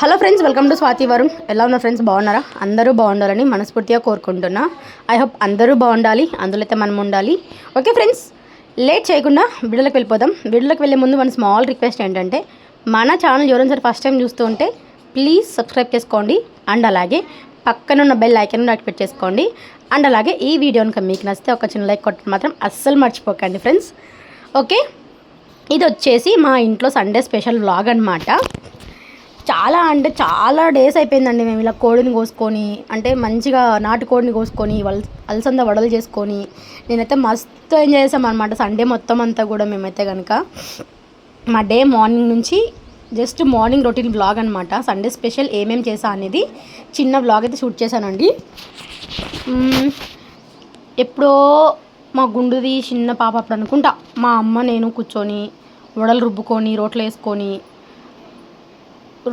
Hello friends welcome to Swathi Varun. ఎలా ఉన్నారు friends? బాగున్నారా? అందరూ బాగుండాలని మనస్ఫూర్తిగా కోరుకుంటున్నా. ఐ హోప్ అందరూ బాగుండాలి అందులో అయితే మనం ఉండాలి. ఓకే ఫ్రెండ్స్ లేట్ చేయకుండా వీడియోలోకి వెళ్ళిపోదాం. వీడియోలోకి వెళ్ళే ముందు మన స్మాల్ రిక్వెస్ట్ ఏంటంటే మన ఛానల్ ఎవరైనా సరే ఫస్ట్ టైం చూస్తూ ఉంటే ప్లీజ్ సబ్స్క్రైబ్ చేసుకోండి. అండ్ అలాగే పక్కన ఉన్న బెల్ ఐకన్ యాక్టివేట్ చేసుకోండి. అండ్ అలాగే ఈ వీడియో కనుక మీకు నచ్చితే ఒక చిన్న లైక్ కొట్టడం మాత్రం అస్సలు మర్చిపోకండి ఫ్రెండ్స్. ఓకే ఇది వచ్చేసి మా ఇంట్లో సండే స్పెషల్ వ్లాగ్ అనమాట చాలా అంటే చాలా డేస్ అయిపోయిందండి మేము ఇలా కోడిని కోసుకొని అంటే మంచిగా నాటు కోడిని కోసుకొని వల్ అలసంద వడలు చేసుకొని నేనైతే మస్తు ఎంజాయ్ చేసామన్నమాట సండే మొత్తం అంతా కూడా మేమైతే కనుక మా డే మార్నింగ్ నుంచి జస్ట్ మార్నింగ్ రొటీన్ బ్లాగ్ అనమాట సండే స్పెషల్ ఏమేమి చేసా అనేది చిన్న బ్లాగ్ అయితే షూట్ చేశానండి. ఎప్పుడో మా గుండుది చిన్న పాప అప్పుడు అనుకుంటా. మా అమ్మ నేను కూర్చొని వడలు రుబ్బుకొని రోట్లో వేసుకొని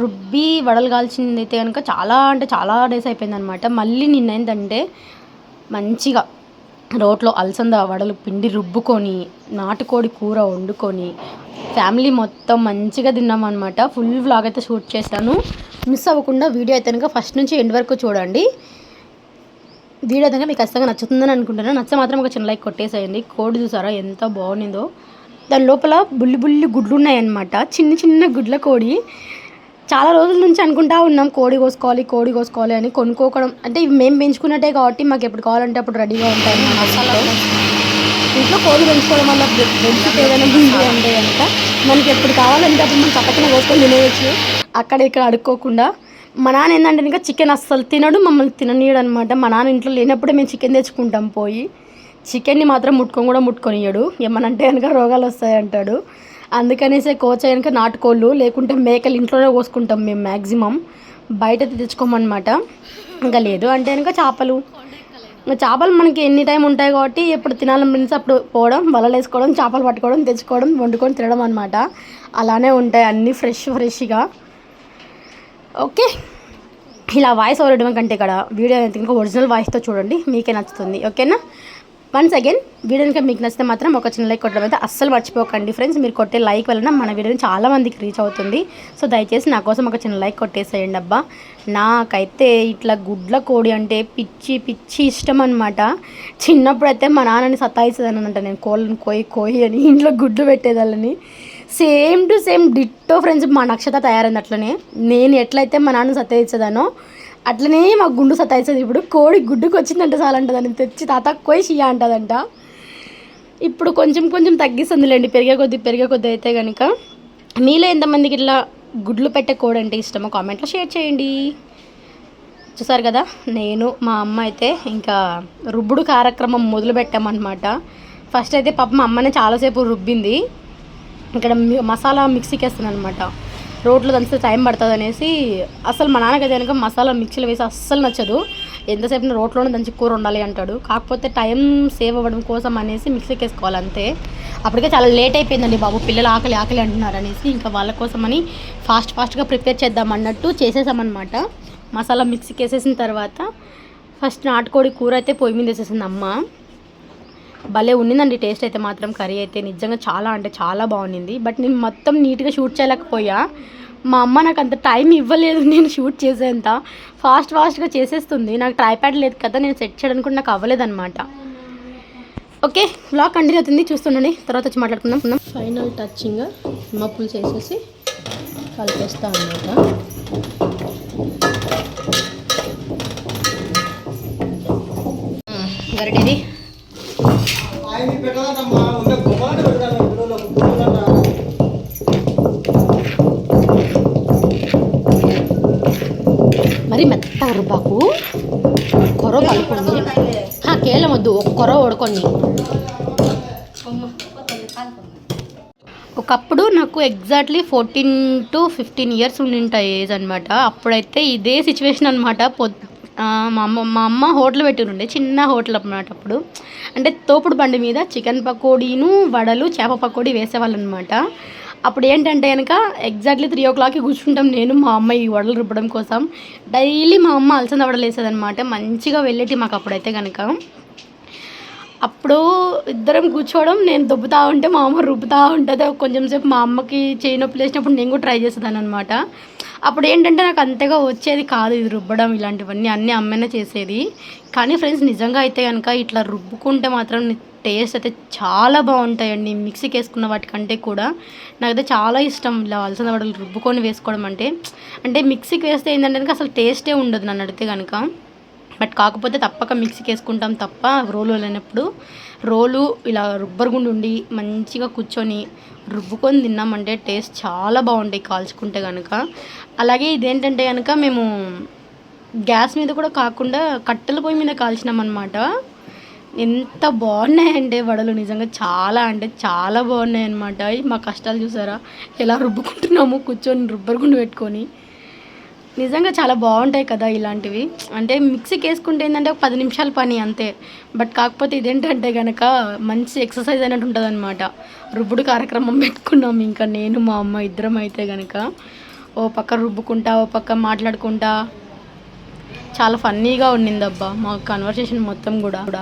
రుబ్బి వడలు కాల్చింది అయితే కనుక చాలా అంటే చాలా డేస్ అయిపోయిందనమాట. మళ్ళీ నిన్న ఏంటంటే మంచిగా రోట్లో అలసంద వడలు పిండి రుబ్బుకొని నాటుకోడి కూర వండుకొని ఫ్యామిలీ మొత్తం మంచిగా తిన్నామన్నమాట ఫుల్ వ్లాగ్ అయితే షూట్ చేశాను. మిస్ అవ్వకుండా వీడియో అయితే కనుక ఫస్ట్ నుంచి ఎండ్ వరకు చూడండి. వీడియో అయితే మీకు ఖచ్చితంగా నచ్చుతుందని అనుకుంటున్నాను. నచ్చ మాత్రం ఒక చిన్న లైక్ కొట్టేసేయండి. కోడి చూసారా ఎంత బాగుండిందో దాని లోపల బుల్లి బుల్లి గుడ్లు ఉన్నాయన్నమాట. చిన్న చిన్న గుడ్ల కోడి. చాలా రోజుల నుంచి అనుకుంటా ఉన్నాం కోడి కోసుకోవాలి కోడి కోసుకోవాలి అని కొనుక్కోవడం అంటే ఇవి మేము పెంచుకున్నట్టే కాబట్టి మాకు ఎప్పుడు కావాలంటే అప్పుడు రెడీగా ఉంటాయి అన్నమాట. ఇంట్లో కోడి పెంచుకోవడం వల్ల బెనిఫిట్ ఏదైనా ఉంది అంటే. కనుక మనకి ఎప్పుడు కావాలంటే అప్పుడు మనం పక్కన కోసుకొని తినేయచ్చు. అక్కడ ఇక్కడ అడుక్కోకుండా. మా నాన్న ఏంటంటే ఇంకా చికెన్ అస్సలు తినడు మమ్మల్ని తిననీయడు అనమాట మా నాన్న ఇంట్లో లేనప్పుడే మేము చికెన్ తెచ్చుకుంటాం పోయి. చికెన్ని మాత్రం ముట్టుకొని కూడా ముట్టుకొనియడు. ఏమనంటే కనుక రోగాలు వస్తాయి అంటాడు అందుకనేసే కోచ్ కనుక నాటుకోళ్ళు లేకుంటే మేకలు ఇంట్లోనే కోసుకుంటాం మేము మ్యాక్సిమం బయట తెచ్చుకోమన్నమాట. ఇంకా లేదు అంటే కనుక చేపలు. చేపలు మనకి ఎన్ని టైం ఉంటాయి కాబట్టి ఎప్పుడు తినాలనిపిస్తే అప్పుడు పోవడం వలలు వేసుకోవడం చేపలు పట్టుకోవడం తెచ్చుకోవడం వండుకొని తినడం అనమాట అలానే ఉంటాయి అన్నీ ఫ్రెష్ ఫ్రెష్గా. ఓకే. ఇలా వాయిస్ ఓవర్ ఇవ్వడం కంటే ఇక్కడ వీడియో అయితే ఇంకా ఒరిజినల్ వాయిస్తో చూడండి. మీకే నచ్చుతుంది. ఓకేనా? వన్స్ అగైన్ వీడియో కనుక మీకు నచ్చితే మాత్రం ఒక చిన్న లైక్ కొట్టడం అయితే అస్సలు మర్చిపోకండి. ఫ్రెండ్స్ మీరు కొట్టే లైక్ వలన మన వీడియోని చాలా మందికి రీచ్ అవుతుంది. సో దయచేసి నా కోసం ఒక చిన్న లైక్ కొట్టేసేయండి అబ్బా. నాకైతే ఇట్లా గుడ్ల కోడి అంటే పిచ్చి పిచ్చి ఇష్టం అనమాట చిన్నప్పుడు అయితే మా నాన్నని సతాయిస్తుందని అంట నేను కోళ్ళని కోయి కోయి అని ఇంట్లో గుడ్లు పెట్టేదాళ్ళని. Same to same ditto friends మా నక్షత తయారైంది అట్లనే. నేను ఎట్లయితే మా నాన్న సతాయించదానో అట్లనే మా గుండు సతాయిస్తుంది. ఇప్పుడు కోడి గుడ్డుకు వచ్చిందంట చాలంట దాన్ని తెచ్చి తాత కోయి షియా అంటదంట. ఇప్పుడు కొంచెం కొంచెం తగ్గిస్తుందిలేండి. పెరిగే కొద్దీ పెరిగే కొద్దీ అయితే కనుక మీలో ఎంతమందికి ఇట్లా గుడ్లు పెట్టే కోడి అంటే ఇష్టమో కామెంట్లో షేర్ చేయండి. చూసారు కదా? నేను మా అమ్మ అయితే ఇంకా రుబ్బుడు కార్యక్రమం మొదలు పెట్టామన్నమాట. ఫస్ట్ అయితే పాప మా అమ్మనే చాలాసేపు రుబ్బింది. ఇక్కడ మసాలా మిక్సీకి వేస్తాను అనమాట రోట్లో దంచితే టైం పడుతుంది అనేసి అసలు మా నాన్నకి కనుక మసాలా మిక్సీలో వేసి అస్సలు నచ్చదు. ఎంతసేపు రోట్లోనే దంచి కూర ఉండాలి అంటాడు. కాకపోతే టైం సేవ్ అవ్వడం కోసం అనేసి మిక్సీకి వేసుకోవాలి అంతే. అప్పటికే చాలా లేట్ అయిపోయిందండి బాబు. పిల్లలు ఆకలి ఆకలి అంటున్నారు అనేసి ఇంకా వాళ్ళ కోసమని ఫాస్ట్ ఫాస్ట్గా ప్రిపేర్ చేద్దాం అన్నట్టు చేసేసామన్నమాట. మసాలా మిక్సీకి వేసేసిన తర్వాత ఫస్ట్ నాటుకోడి కూర అయితే పొయ్యి మీద వేసేసింది అమ్మ. భలే ఉండిందండి టేస్ట్ అయితే మాత్రం. కర్రీ అయితే నిజంగా చాలా అంటే చాలా బాగుండింది. బట్ నేను మొత్తం నీట్గా షూట్ చేయలేకపోయా. మా అమ్మ నాకు అంత టైం ఇవ్వలేదు నేను షూట్ చేసేంత. ఫాస్ట్ ఫాస్ట్గా చేసేస్తుంది. నాకు ట్రైప్యాడ్ లేదు కదా నేను సెట్ చేయడానికి కూడా నాకు అవ్వలేదన్నమాట. ఓకే బ్లాగ్ కంటిన్యూ అవుతుంది. చూస్తుండండి. తర్వాత వచ్చి మాట్లాడుకుందాం. ఫైనల్ టచింగ్ మప్పులు చేసేసి కలిపేస్తా అన్నమాట. గరిటేది. కరివేపాకు కొర కలుపుకోండి కేలం వద్దు ఒక కొర ఉడకొని ఒకప్పుడు నాకు exactly fourteen to fifteen years ఉండింటాయి age అనమాట అప్పుడైతే ఇదే సిచ్యువేషన్ అనమాట పొద్ మా అమ్మ మా అమ్మ హోటల్ పెట్టినుండే చిన్న హోటల్ అనమాట అప్పుడు. అంటే తోపుడు బండి మీద చికెన్ పకోడీను వడలు చేప పకోడీ వేసేవాళ్ళు అనమాట అప్పుడు ఏంటంటే కనుక ఎగ్జాక్ట్లీ త్రీ ఓ క్లాక్కి కూర్చుంటాం. నేను మా అమ్మ ఈ వడలు రుబ్బడం కోసం. డైలీ మా అమ్మ అలసంద వడలు వేసేదనమాట మంచిగా వెళ్ళేటి మాకు అప్పుడైతే కనుక అప్పుడు ఇద్దరం కూర్చోవడం నేను దుబ్బుతా ఉంటే మా అమ్మ రుబ్బుతా ఉంటుంది. కొంచెం సేపు మా అమ్మకి చేయి నొప్పి లేచినప్పుడు నేను కూడా ట్రై చేసేదాన్ని అనమాట అప్పుడు ఏంటంటే నాకు అంతగా వచ్చేది కాదు ఇది రుబ్బడం ఇలాంటివన్నీ అన్నీ అమ్మనే చేసేది. కానీ ఫ్రెండ్స్ నిజంగా అయితే కనుక ఇట్లా రుబ్బుకుంటే మాత్రం టేస్ట్ అయితే చాలా బాగుంటాయండి. మిక్సీకి వేసుకున్న వాటికంటే కూడా నాకైతే చాలా ఇష్టం ఇలా అలసంద వడలు రుబ్బుకొని వేసుకోవడం అంటే. అంటే మిక్సీకి వేస్తే ఏంటంటే కనుక అసలు టేస్టే ఉండదు నన్ను అడిగితే కనుక. బట్ కాకపోతే తప్పక మిక్సీకి వేసుకుంటాం తప్ప రోలు లేనప్పుడు రోలు ఇలా రుబ్బర్ గుండు ఉండి మంచిగా కూర్చొని రుబ్బుకొని తిన్నామంటే టేస్ట్ చాలా బాగుంటాయి కాల్చుకుంటే కనుక. అలాగే ఇదేంటంటే కనుక మేము గ్యాస్ మీద కూడా కాకుండా కట్టెల పొయ్యి మీద కాల్చినాం అనమాట ఎంత బాగున్నాయంటే వడలు. నిజంగా చాలా అంటే చాలా బాగున్నాయి అనమాట మా కష్టాలు చూసారా? ఎలా రుబ్బుకుంటున్నాము కూర్చొని రుబ్బర్ పెట్టుకొని. నిజంగా చాలా బాగుంటాయి కదా ఇలాంటివి. అంటే మిక్సీకి వేసుకుంటే ఏంటంటే ఒక పది నిమిషాల పని అంతే. బట్ కాకపోతే ఇదేంటంటే కనుక మంచి ఎక్సర్సైజ్ అయినట్టు ఉంటుంది అనమాట రుబ్బుడు కార్యక్రమం పెట్టుకున్నాం ఇంకా నేను మా అమ్మ ఇద్దరం అయితే కనుక ఓ పక్క రుబ్బుకుంటా ఓ పక్క మాట్లాడుకుంటా. చాలా ఫన్నీగా ఉండింది అబ్బా మా కన్వర్సేషన్ మొత్తం కూడా కూడా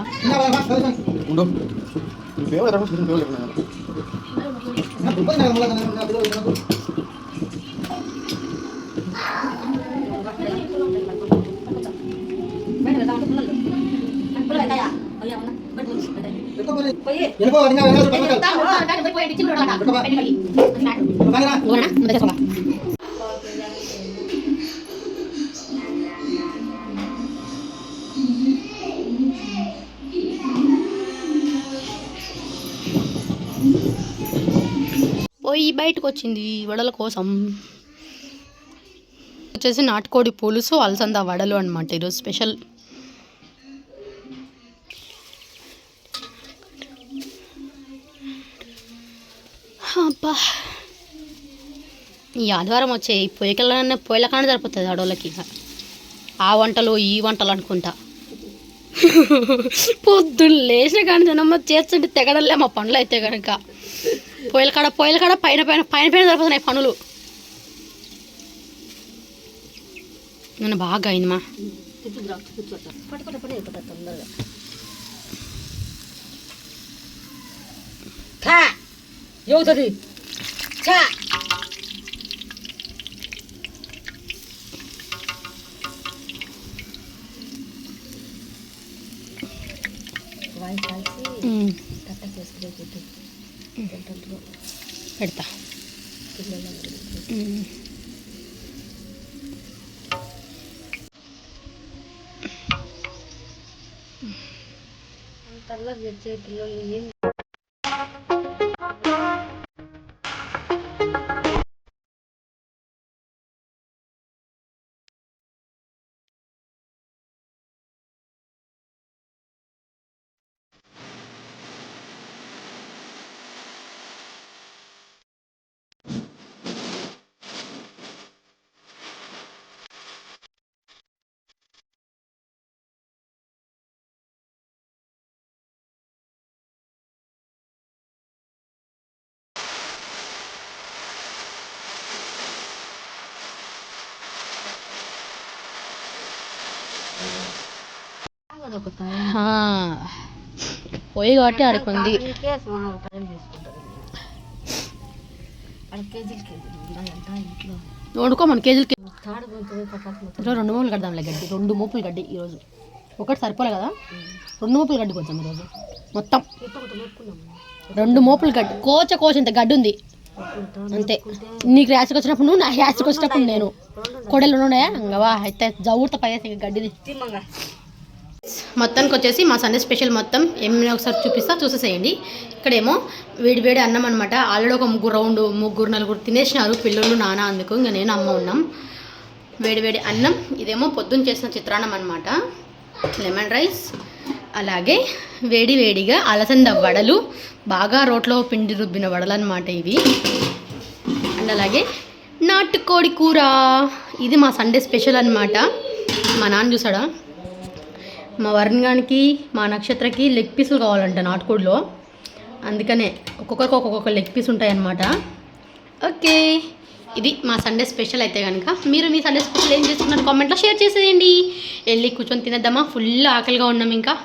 బయటకు వచ్చింది వడల కోసం. వచ్చేసి నాటుకోడి పులుసు అలసంద వడలు అనమాట ఈరోజు స్పెషల్. అబ్బా! ఈ ఆదివారం వచ్చే ఈ పొయ్యికలన్న పొయ్యిల సరిపోతుంది ఆడోళ్ళకి ఆ వంటలు ఈ వంటలు అనుకుంటా. పొద్దున్న లేచిన కానీ జనమ్మ చేస్తుంటే తెగడలే మా పనులు అయితే కనుక పొయ్యిల కాడ పొయ్యిల కాడ పైన పైన పైన పైన సరిపోతున్నాయి పనులు. నన్ను బాగా అయింది మా. ఏమవుతుంది చా వాయి ఉమ్, కట్ట చేసుకునే పెట్టు తింటుంటారు పెడతా పిల్లలు ఉమ్. అంతల్లా తెచ్చే పిల్లలు ఏం కేజీలు కేజీలు ఉన్నాయంట ఇంట్లో వండుకో మన కేజీలకి రెండు మూపులు కడదాంలే గడ్డి రెండు మూపులు గడ్డి ఈరోజు. ఒకటి సరిపోలే కదా? రెండు మూపులు గడ్డి కొంచెం ఈరోజు మొత్తం. రెండు మోపులు గడ్డి కోచ కోచ ఇంత గడ్డి ఉంది. అంతే. నీకు ర్యాస్కి వచ్చినప్పుడు నువ్వు నా ర్యాస్కి వచ్చినప్పుడు నేను. కొడలు ఉన్నాయా? అయితే జవుర్త పైన గడ్డిది. మొత్తానికి వచ్చేసి మా సండే స్పెషల్ మొత్తం ఏమైనా ఒకసారి చూపిస్తా చూసేసేయండి. ఇక్కడేమో వేడి వేడి అన్నం అనమాట ఆల్రెడీ ఒక ముగ్గురు రౌండ్ ముగ్గురు నలుగురు తినేసినారు పిల్లలు నాన్న అందుకు ఇంకా నేను అమ్మ ఉన్నాం. వేడి వేడి అన్నం ఇదేమో పొద్దున్న చేసిన చిత్రాన్నం అనమాట లెమన్ రైస్ అలాగే వేడి వేడిగా అలసంద వడలు బాగా రోట్లో పిండి రుబ్బిన వడలు అనమాట ఇవి. అండ్ అలాగే నాటుకోడి కూర ఇది మా సండే స్పెషల్ అనమాట మా నాన్న చూసాడా? మా వర్ణగానికి మా నక్షత్రకి లెగ్ పీసులు కావాలంట నాటుకోడిలో. అందుకనే ఒక్కొక్కరికి ఒక్కొక్క లెగ్ పీస్ ఉంటాయన్నమాట. ఓకే. ఇది మా సండే స్పెషల్ అయితే కనుక మీరు మీ సండే స్పెషల్ ఏం చేస్తున్నారు కామెంట్లో షేర్ చేసేయండి. వెళ్ళి కూర్చొని తినేద్దామా? ఫుల్ ఆకలిగా ఉన్నాం ఇంకా.